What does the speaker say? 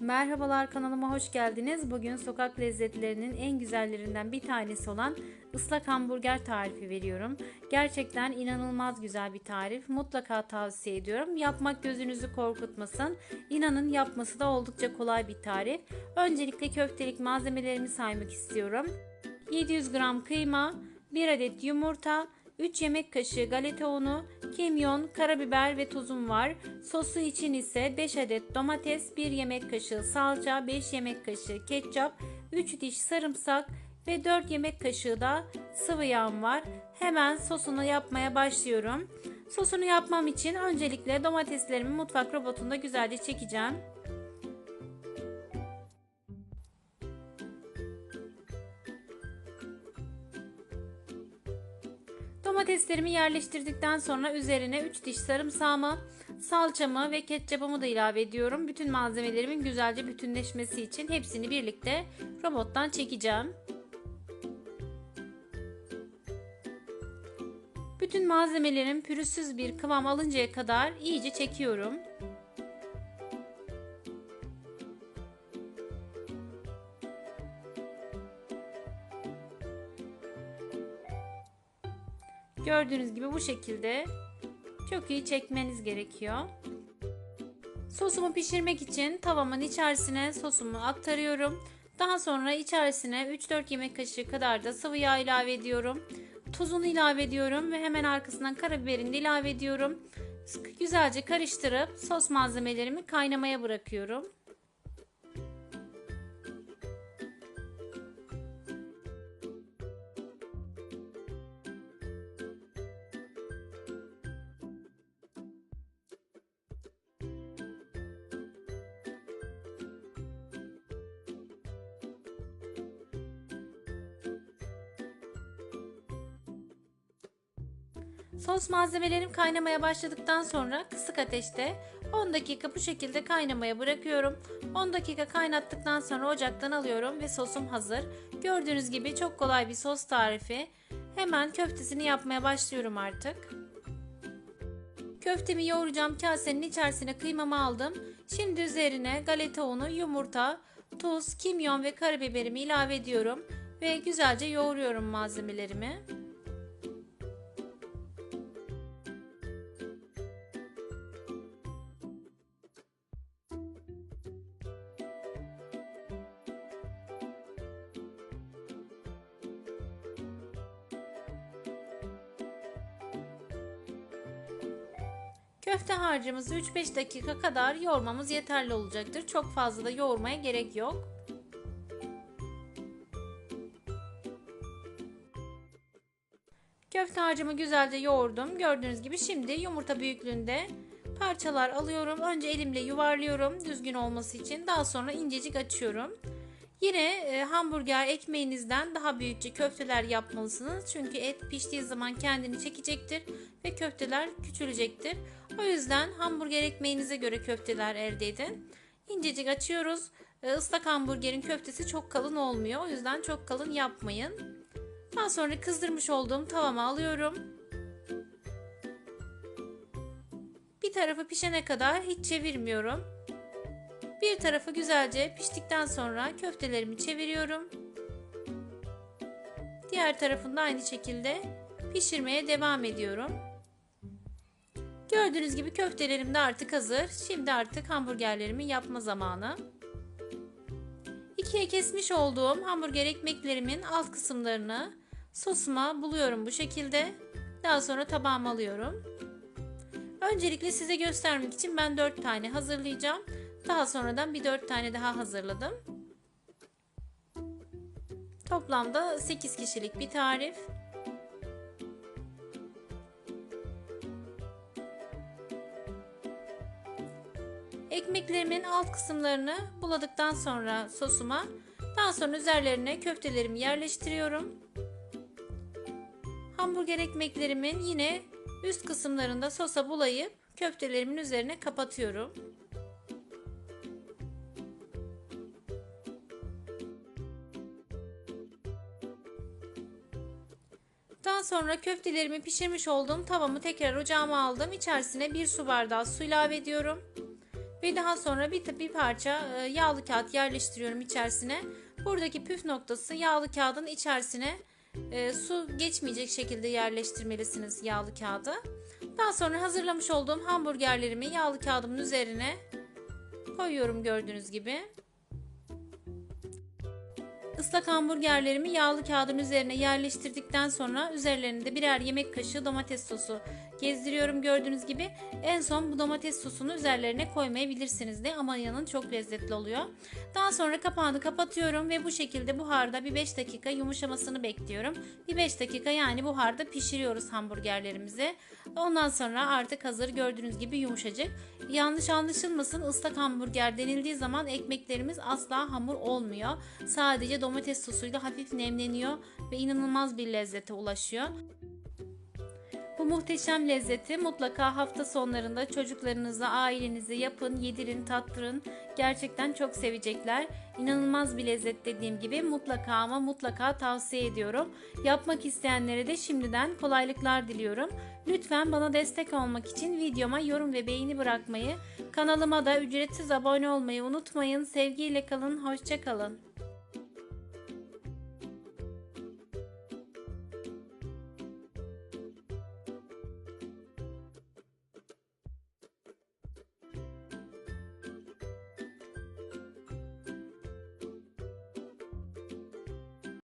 Merhabalar kanalıma hoş geldiniz. Bugün sokak lezzetlerinin en güzellerinden bir tanesi olan ıslak hamburger tarifi veriyorum. Gerçekten inanılmaz güzel bir tarif. Mutlaka tavsiye ediyorum. Yapmak gözünüzü korkutmasın. İnanın yapması da oldukça kolay bir tarif. Öncelikle köftelik malzemelerimi saymak istiyorum. 700 gram kıyma, 1 adet yumurta, 3 yemek kaşığı galeta unu, kimyon, karabiber ve tuzum var. Sosu için ise 5 adet domates, 1 yemek kaşığı salça, 5 yemek kaşığı ketçap, 3 diş sarımsak ve 4 yemek kaşığı da sıvı yağım var. Hemen sosunu yapmaya başlıyorum. Sosunu yapmam için öncelikle domateslerimi mutfak robotunda güzelce çekeceğim. Domateslerimi yerleştirdikten sonra üzerine 3 diş sarımsağımı, salçamı ve ketçapımı da ilave ediyorum. Bütün malzemelerimin güzelce bütünleşmesi için hepsini birlikte robottan çekeceğim. Bütün malzemelerin pürüzsüz bir kıvam alıncaya kadar iyice çekiyorum. Gördüğünüz gibi bu şekilde çok iyi çekmeniz gerekiyor. Sosumu pişirmek için tavamın içerisine sosumu aktarıyorum. Daha sonra içerisine 3-4 yemek kaşığı kadar da sıvı yağ ilave ediyorum. Tuzunu ilave ediyorum ve hemen arkasından karabiberini de ilave ediyorum. Güzelce karıştırıp sos malzemelerimi kaynamaya bırakıyorum. Sos malzemelerim kaynamaya başladıktan sonra kısık ateşte 10 dakika bu şekilde kaynamaya bırakıyorum. 10 dakika kaynattıktan sonra ocaktan alıyorum ve sosum hazır. Gördüğünüz gibi çok kolay bir sos tarifi. Hemen köftesini yapmaya başlıyorum artık. Köftemi yoğuracağım kasenin içerisine kıymamı aldım. Şimdi üzerine galeta unu, yumurta, tuz, kimyon ve karabiberimi ilave ediyorum ve güzelce yoğuruyorum malzemelerimi. Köfte harcımızı 3-5 dakika kadar yoğurmamız yeterli olacaktır. Çok fazla da yoğurmaya gerek yok. Köfte harcımı güzelce yoğurdum. Gördüğünüz gibi şimdi yumurta büyüklüğünde parçalar alıyorum. Önce elimle yuvarlıyorum düzgün olması için. Daha sonra incecik açıyorum. Yine e, hamburger ekmeğinizden daha büyükçe köfteler yapmalısınız. Çünkü et piştiği zaman kendini çekecektir ve köfteler küçülecektir. O yüzden hamburger ekmeğinize göre köfteler elde edin. İncecik açıyoruz. E, ıslak hamburgerin köftesi çok kalın olmuyor. O yüzden çok kalın yapmayın. Daha sonra kızdırmış olduğum tavama alıyorum. Bir tarafı pişene kadar hiç çevirmiyorum. Bir tarafı güzelce piştikten sonra köftelerimi çeviriyorum. Diğer tarafını da aynı şekilde pişirmeye devam ediyorum. Gördüğünüz gibi köftelerim de artık hazır. Şimdi artık hamburgerlerimi yapma zamanı. İkiye kesmiş olduğum hamburger ekmeklerimin alt kısımlarını sosuma buluyorum bu şekilde. Daha sonra tabağıma alıyorum. Öncelikle size göstermek için ben 4 tane hazırlayacağım. Daha sonradan bir 4 tane daha hazırladım. Toplamda 8 kişilik bir tarif. Ekmeklerimin alt kısımlarını buladıktan sonra sosuma daha sonra üzerlerine köftelerimi yerleştiriyorum. Hamburger ekmeklerimin yine üst kısımlarında sosa bulayıp köftelerimin üzerine kapatıyorum. Daha sonra köftelerimi pişirmiş olduğum tavamı tekrar ocağıma aldım. İçerisine bir su bardağı su ilave ediyorum. Ve daha sonra bir, bir parça e, yağlı kağıt yerleştiriyorum içerisine. Buradaki püf noktası yağlı kağıdın içerisine e, su geçmeyecek şekilde yerleştirmelisiniz yağlı kağıdı. Daha sonra hazırlamış olduğum hamburgerlerimi yağlı kağıdımın üzerine koyuyorum gördüğünüz gibi. Islak hamburgerlerimi yağlı kağıdın üzerine yerleştirdikten sonra üzerlerinde birer yemek kaşığı domates sosu gezdiriyorum gördüğünüz gibi. En son bu domates sosunu üzerlerine koymayabilirsiniz de ama yanın çok lezzetli oluyor. Daha sonra kapağını kapatıyorum ve bu şekilde buharda bir 5 dakika yumuşamasını bekliyorum. Bir 5 dakika yani buharda pişiriyoruz hamburgerlerimizi. Ondan sonra artık hazır gördüğünüz gibi yumuşacık. Yanlış anlaşılmasın ıslak hamburger denildiği zaman ekmeklerimiz asla hamur olmuyor. Sadece domates sosuyla hafif nemleniyor ve inanılmaz bir lezzete ulaşıyor. Bu muhteşem lezzeti mutlaka hafta sonlarında çocuklarınıza, ailenize yapın, yedirin, tattırın. Gerçekten çok sevecekler. İnanılmaz bir lezzet dediğim gibi mutlaka ama mutlaka tavsiye ediyorum. Yapmak isteyenlere de şimdiden kolaylıklar diliyorum. Lütfen bana destek olmak için videoma yorum ve beğeni bırakmayı, kanalıma da ücretsiz abone olmayı unutmayın. Sevgiyle kalın, hoşça kalın.